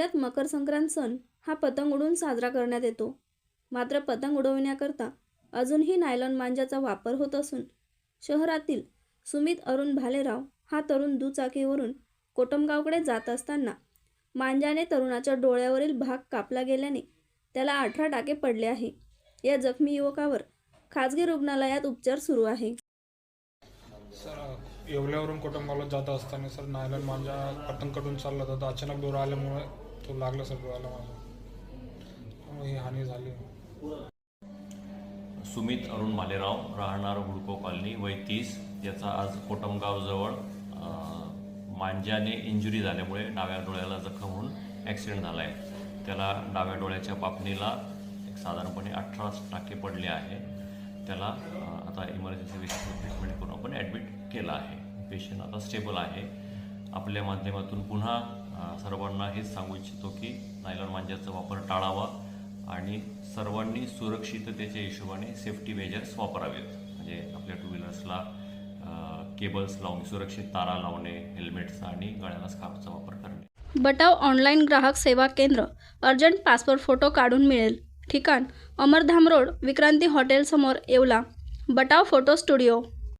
येवल्यात मकर संक्रांत सण हा पतंग उडवून साजरा करण्यात येतो. मात्र पतंग उडविण्याकरता अजूनही नायलॉन मांजाचा वापर होत असून शहरातील सुमित अरुण भालेराव हा तरुण दुचाकीवरून कोटमगावकडे जात असताना मांजाने तरुणाच्या डोळ्यावरील भाग कापला गेल्याने त्याला अठरा टाके पडले आहे. या जखमी युवकावर खाजगी रुग्णालयात उपचार सुरू आहे. सर येवल्यावरून कुटुंबाला जात असताना सर नायलॉन मांजा पतंगकडून चालला जातो अचानक दोरा आल्यामुळे तो लागला सर डोळ्याला माझ्या ही हानी झाली. सुमित अरुण मालेराव राहणार हुडको कॉलनी वय तीस. याचा आज कोटमगावजवळ मांज्याने इंजुरी झाल्यामुळे डाव्या डोळ्याला जखम होऊन ॲक्सिडेंट झाला आहे. त्याला डाव्या डोळ्याच्या पापणीला एक साधारणपणे अठरा टाके पडले आहे. त्याला आता इमर्जन्सी ट्रीटमेंट करून आपण ॲडमिट केलं आहे. पेशंट आता स्टेबल आहे. आपल्या माध्यमातून पुन्हा सर्वांना हेच सांगू इच्छितो की नायलॉन मांज्याचा वापर टाळावा आणि सर्वांनी सुरक्षिततेच्या हिशोबाने सेफ्टी मेजर्स वापरावेत. म्हणजे आपल्या टू व्हीलर्सला केबल्स लावणे सुरक्षित तारा लावणे हेल्मेटचा आणि गळ्याला स्कार्फचा वापर करणे. बटाव ऑनलाईन ग्राहक सेवा केंद्र अर्जंट पासपोर्ट फोटो काढून मिळेल. ठिकाण अमरधाम रोड विक्रांती हॉटेलसमोर येवला. Batav photo studio